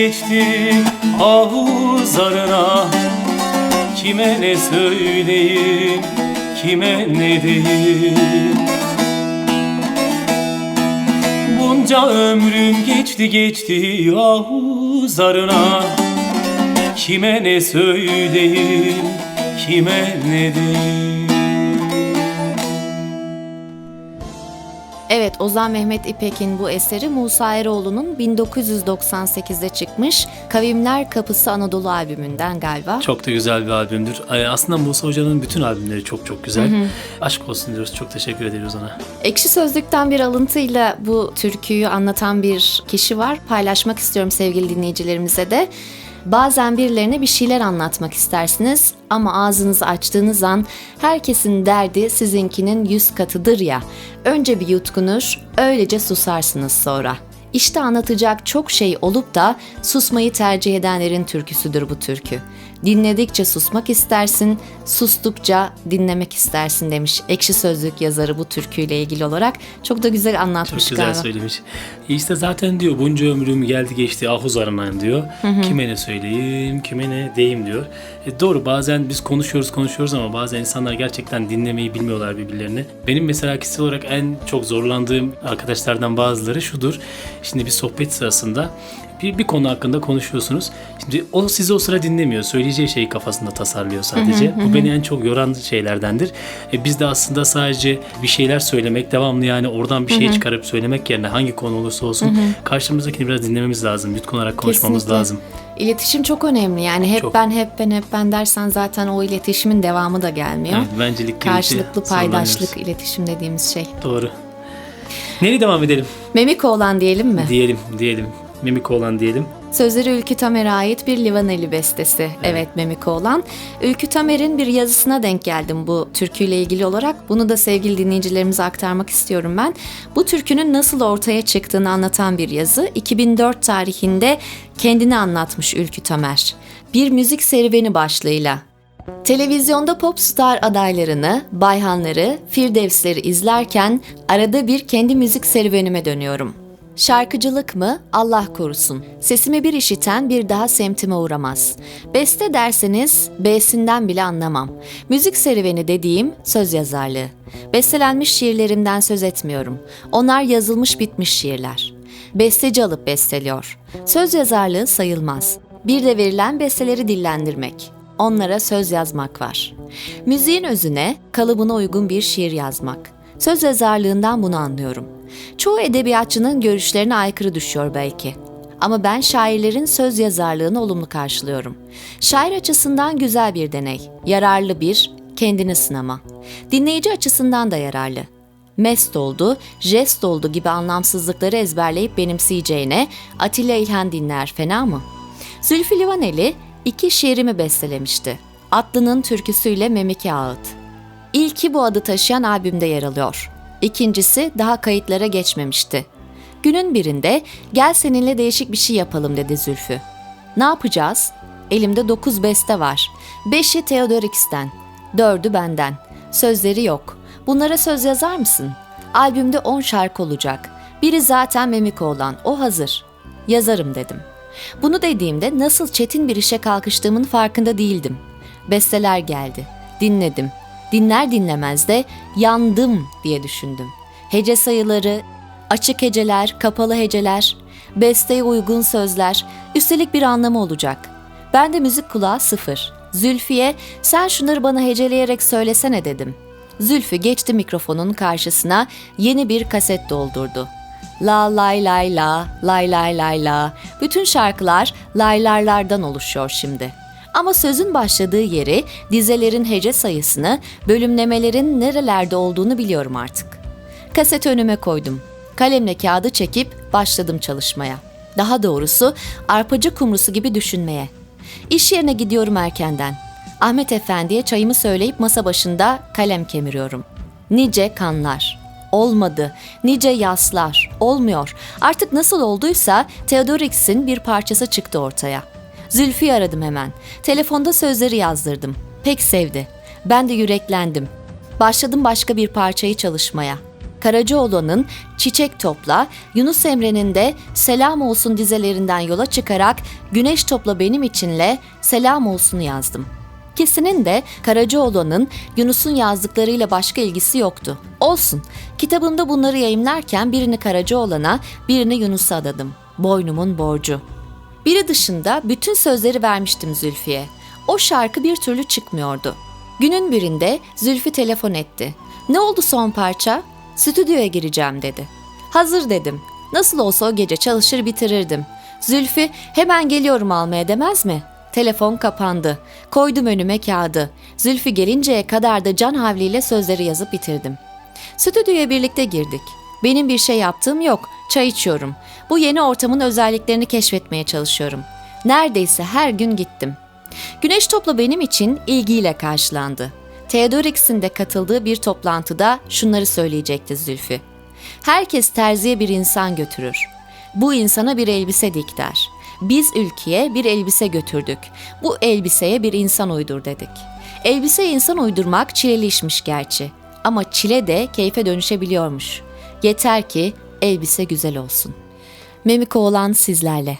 geçti ahuzarına Kime ne söyleyeyim, kime ne diyeyim? Bunca ömrüm geçti geçti ahuzarına Kime ne söyleyeyim, kime ne diyeyim Evet, Ozan Mehmet İpek'in bu eseri Musa Eroğlu'nun 1998'de çıkmış Kavimler Kapısı Anadolu albümünden galiba. Çok da güzel bir albümdür. Ay, Aslında Musa Hoca'nın bütün albümleri çok çok güzel. Aşk olsun diyoruz. Çok teşekkür ediyoruz ona. Ekşi Sözlük'ten bir alıntıyla bu türküyü anlatan bir kişi var. Paylaşmak istiyorum sevgili dinleyicilerimize de. Bazen birilerine bir şeyler anlatmak istersiniz ama ağzınızı açtığınız an herkesin derdi sizinkinin yüz katıdır ya. Önce bir yutkunur, öylece susarsınız sonra. İşte anlatacak çok şey olup da susmayı tercih edenlerin türküsüdür bu türkü. Dinledikçe susmak istersin, sustukça dinlemek istersin demiş Ekşi Sözlük yazarı bu türküyle ilgili olarak. Çok da güzel Çok anlatmış güzel galiba. söylemiş. İşte zaten diyor bunca ömrüm geldi geçti ahuz arınayım diyor. Kime ne söyleyeyim, kime ne deyim diyor. E doğru bazen biz konuşuyoruz konuşuyoruz ama bazen insanlar gerçekten dinlemeyi bilmiyorlar birbirlerini. Benim mesela kişisel olarak en çok zorlandığım arkadaşlardan bazıları şudur. Şimdi bir sohbet sırasında bir, bir konu hakkında konuşuyorsunuz. Şimdi o sizi o sıra dinlemiyor. Söyleyeceği şeyi kafasında tasarlıyor sadece. Bu beni en çok yoran şeylerdendir. E, biz de aslında sadece bir şeyler söylemek, devamlı yani oradan bir şey çıkarıp söylemek yerine hangi konu olursa olsun karşımızdakini biraz dinlememiz lazım. Yutkunarak konuşmamız Kesinlikle. lazım. İletişim çok önemli. Yani hep Çok. ben hep ben hep ben dersen zaten o iletişimin devamı da gelmiyor. Evet, bencillik, Karşılıklı gürültü, paydaşlık iletişim dediğimiz şey. Doğru. Neyle devam edelim? Memik olan diyelim mi? Diyelim, diyelim. Mimik olan diyelim. Sözleri Ülkü Tamer'e ait bir Livaneli bestesi. Evet, Memiko olan. Ülkü Tamer'in bir yazısına denk geldim bu türküyle ilgili olarak. Bunu da sevgili dinleyicilerimize aktarmak istiyorum ben. Bu türkünün nasıl ortaya çıktığını anlatan bir yazı. 2004 tarihinde kendini anlatmış Ülkü Tamer. Bir müzik serüveni başlığıyla. Televizyonda popstar adaylarını, bayhanları, firdevsleri izlerken arada bir kendi müzik serüvenime dönüyorum. Şarkıcılık mı? Allah korusun. Sesimi bir işiten bir daha semtime uğramaz. Beste derseniz B'sinden bile anlamam. Müzik serüveni dediğim söz yazarlığı. Bestelenmiş şiirlerimden söz etmiyorum. Onlar yazılmış bitmiş şiirler. Besteci alıp besteliyor. Söz yazarlığı sayılmaz. Bir de verilen besteleri dillendirmek. Onlara söz yazmak var. Müziğin özüne, kalıbına uygun bir şiir yazmak. Söz yazarlığından bunu anlıyorum. Çoğu edebiyatçının görüşlerine aykırı düşüyor belki. Ama ben şairlerin söz yazarlığını olumlu karşılıyorum. Şair açısından güzel bir deney, yararlı bir, kendini sınama. Dinleyici açısından da yararlı. Mest oldu, jest oldu gibi anlamsızlıkları ezberleyip benimseyeceğine Atilla İlhan dinler fena mı? Zülfü Livaneli iki şiirimi bestelemişti. Atlı'nın türküsüyle Memiki Ağıt. İlki bu adı taşıyan albümde yer alıyor. İkincisi daha kayıtlara geçmemişti. Günün birinde gel seninle değişik bir şey yapalım dedi Zülfü. Ne yapacağız? Elimde dokuz beste var. Beşi Theodor X'ten, dördü benden. Sözleri yok. Bunlara söz yazar mısın? Albümde on şarkı olacak. Biri zaten Memiko olan, o hazır. Yazarım dedim. Bunu dediğimde nasıl çetin bir işe kalkıştığımın farkında değildim. Besteler geldi. Dinledim. Dinler dinlemez de yandım diye düşündüm. Hece sayıları, açık heceler, kapalı heceler, besteye uygun sözler, üstelik bir anlamı olacak. Ben de müzik kulağı sıfır. Zülfiye sen şunları bana heceleyerek söylesene dedim. Zülfü geçti mikrofonun karşısına yeni bir kaset doldurdu. La lay lay la, lay lay lay la. Bütün şarkılar laylarlardan oluşuyor şimdi. Ama sözün başladığı yeri, dizelerin hece sayısını, bölümlemelerin nerelerde olduğunu biliyorum artık. Kaset önüme koydum. Kalemle kağıdı çekip başladım çalışmaya. Daha doğrusu arpacı kumrusu gibi düşünmeye. İş yerine gidiyorum erkenden. Ahmet Efendi'ye çayımı söyleyip masa başında kalem kemiriyorum. Nice kanlar. Olmadı. Nice yaslar. Olmuyor. Artık nasıl olduysa Theodorix'in bir parçası çıktı ortaya. Zülfü'yü aradım hemen. Telefonda sözleri yazdırdım. Pek sevdi. Ben de yüreklendim. Başladım başka bir parçayı çalışmaya. Karacaoğlan'ın Çiçek Topla, Yunus Emre'nin de Selam Olsun dizelerinden yola çıkarak Güneş Topla Benim İçinle Selam Olsun yazdım. İkisinin de Karacaoğlan'ın Yunus'un yazdıklarıyla başka ilgisi yoktu. Olsun. Kitabımda bunları yayımlarken birini Karacaoğlan'a, birini Yunus'a adadım. Boynumun borcu. Biri dışında bütün sözleri vermiştim Zülfiye. O şarkı bir türlü çıkmıyordu. Günün birinde Zülfü telefon etti. Ne oldu son parça? Stüdyoya gireceğim dedi. Hazır dedim. Nasıl olsa o gece çalışır bitirirdim. Zülfü hemen geliyorum almaya demez mi? Telefon kapandı. Koydum önüme kağıdı. Zülfü gelinceye kadar da can havliyle sözleri yazıp bitirdim. Stüdyoya birlikte girdik. Benim bir şey yaptığım yok. Çay içiyorum. Bu yeni ortamın özelliklerini keşfetmeye çalışıyorum. Neredeyse her gün gittim. Güneş Topla benim için ilgiyle karşılandı. Theodorix'in de katıldığı bir toplantıda şunları söyleyecekti Zülfü. Herkes terziye bir insan götürür. Bu insana bir elbise dik der. Biz ülkeye bir elbise götürdük. Bu elbiseye bir insan uydur dedik. Elbise insan uydurmak çileli işmiş gerçi. Ama çile de keyfe dönüşebiliyormuş. Yeter ki elbise güzel olsun. Memiko olan sizlerle.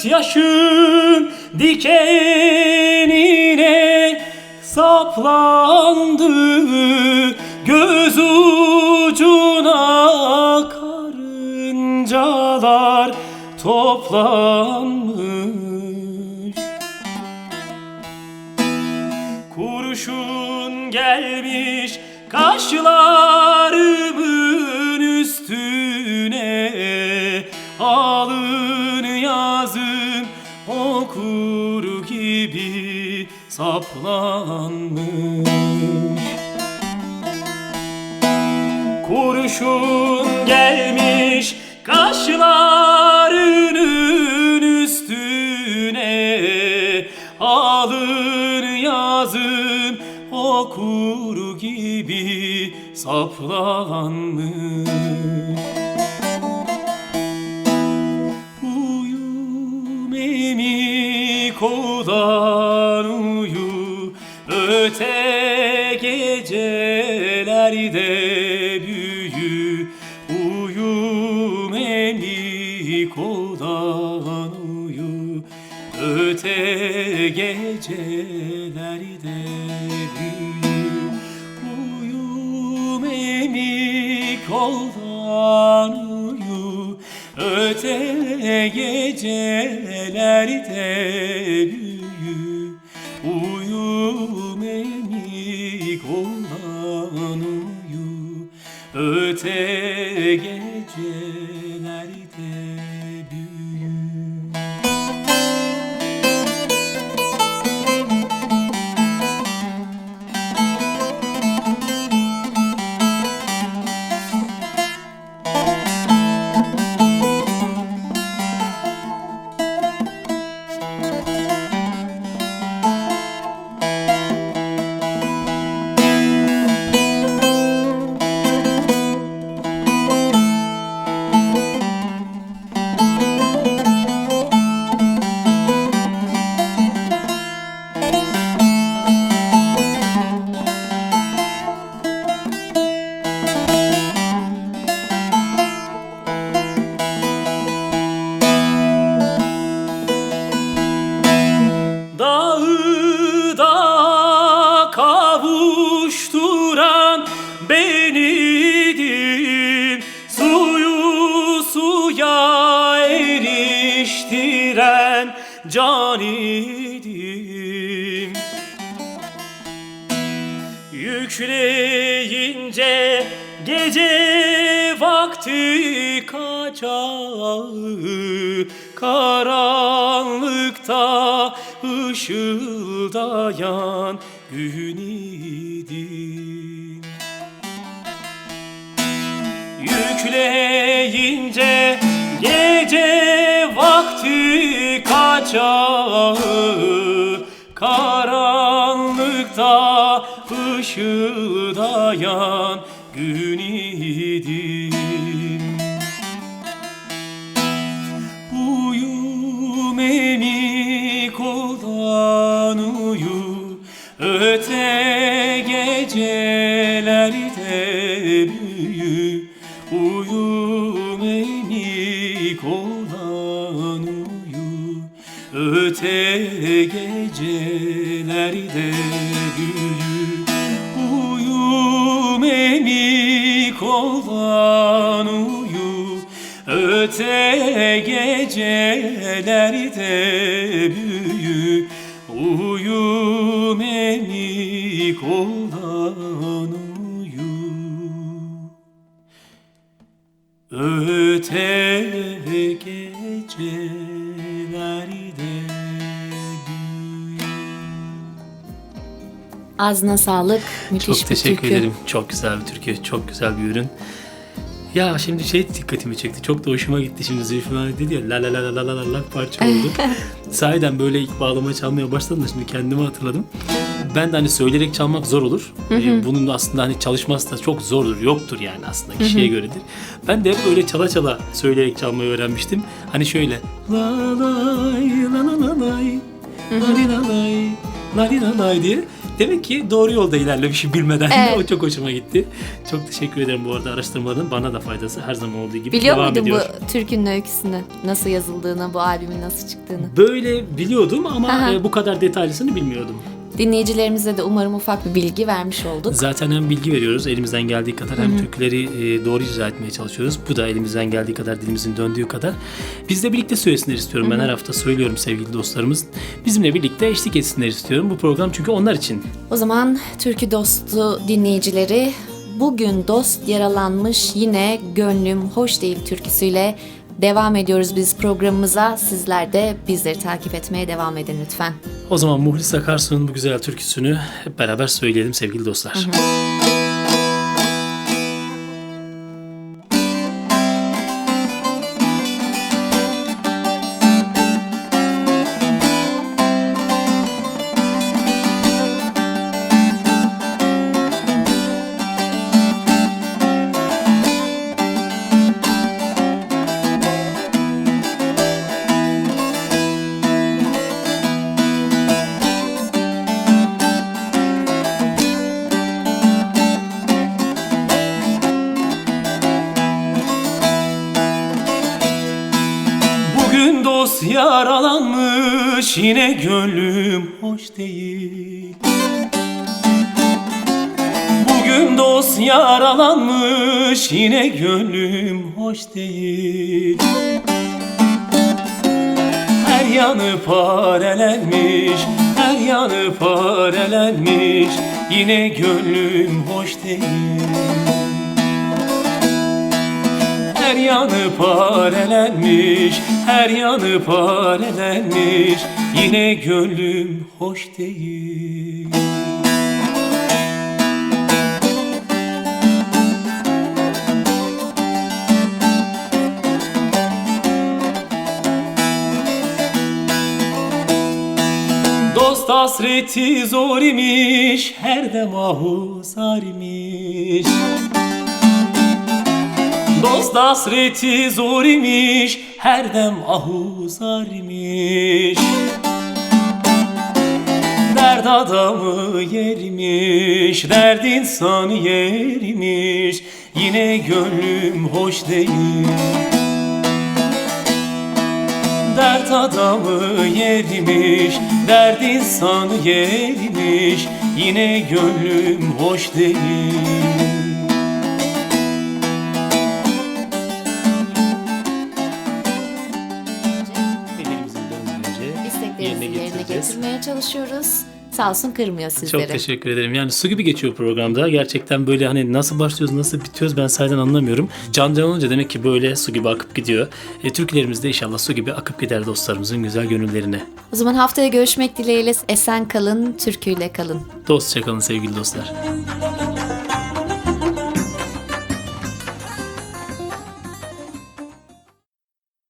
Dört yaşın dikenine saplandı Göz ucuna karıncalar toplanmış. Kurşun gelmiş kaşlarımın saplanmış Kurşun gelmiş kaşlarının üstüne. Alın yazın okur gibi saplanmış Öte gecelerde büyü Uyu memikodan uyu Öte gecelerde büyü Uyu memikodan uyu Öte gecelerde büyü Uyu memik Öte kaçağı Karanlıkta ışıldayan gün idin Yükleyince gece vakti kaçağı Karanlıkta ışıldayan gün idin Meni koldan uyu Öte gecelerde büyü Uyu meni koldan uyu Öte gecelerde büyü Öte gecelerde büyü Uyu meni koldan uyu Öte gecelerde Ağzına sağlık. Müthiş Çok bir teşekkür türkü. ederim. Çok güzel bir türkü, çok güzel bir ürün. Ya şimdi şey dikkatimi çekti. Çok da hoşuma gitti şimdi Zülfü Mehmet dedi ya la la la la la la la la parça oldu. Sahiden böyle ilk bağlama çalmaya başladım da şimdi kendimi hatırladım. Ben de hani söyleyerek çalmak zor olur. Ee, bunun aslında hani çalışması da çok zordur, yoktur yani aslında kişiye göredir. Ben de hep böyle çala çala söyleyerek çalmayı öğrenmiştim. Hani şöyle la la la la lay la li la lay la la lay diye. Demek ki doğru yolda ilerlemişim bilmeden. Evet. o çok hoşuma gitti. Çok teşekkür ederim bu arada araştırmaların bana da faydası her zaman olduğu gibi Biliyor devam muydun ediyor. bu türkünün öyküsünü? Nasıl yazıldığını, bu albümün nasıl çıktığını? Böyle biliyordum ama Aha. e, bu kadar detaylısını bilmiyordum. Dinleyicilerimize de umarım ufak bir bilgi vermiş olduk. Zaten hem bilgi veriyoruz elimizden geldiği kadar hem türküleri e, doğru icra etmeye çalışıyoruz. Bu da elimizden geldiği kadar dilimizin döndüğü kadar. Biz de birlikte söylesinler istiyorum. Ben her hafta söylüyorum sevgili dostlarımız. Bizimle birlikte eşlik etsinler istiyorum. Bu program çünkü onlar için. O zaman türkü dostu dinleyicileri bugün dost yaralanmış yine gönlüm hoş değil türküsüyle devam ediyoruz biz programımıza. Sizler de bizleri takip etmeye devam edin lütfen. O zaman Muhlis Akarsu'nun bu güzel türküsünü hep beraber söyleyelim sevgili dostlar. Bugün yine gönlüm hoş değil. Bugün dost yaralanmış yine gönlüm hoş değil. Her yanı parelenmiş, her yanı parelenmiş Yine gönlüm hoş değil her yanı parelenmiş, her yanı parelenmiş. Yine gönlüm hoş değil. Dost hasreti zor imiş, her dem ahuzar imiş Dost hasreti zor imiş, her dem ahuzar imiş. Dert adamı yermiş, dert insanı yermiş Yine gönlüm hoş değil. Dert adamı yermiş, dert insanı yermiş Yine gönlüm hoş değil Getirmeye çalışıyoruz. Sağ olsun kırmıyor sizleri. Çok teşekkür ederim. Yani su gibi geçiyor programda. Gerçekten böyle hani nasıl başlıyoruz, nasıl bitiyoruz ben sayeden anlamıyorum. Can can olunca demek ki böyle su gibi akıp gidiyor. E, türkülerimiz de inşallah su gibi akıp gider dostlarımızın güzel gönüllerine. O zaman haftaya görüşmek dileğiyle esen kalın, türküyle kalın. Dostça kalın sevgili dostlar.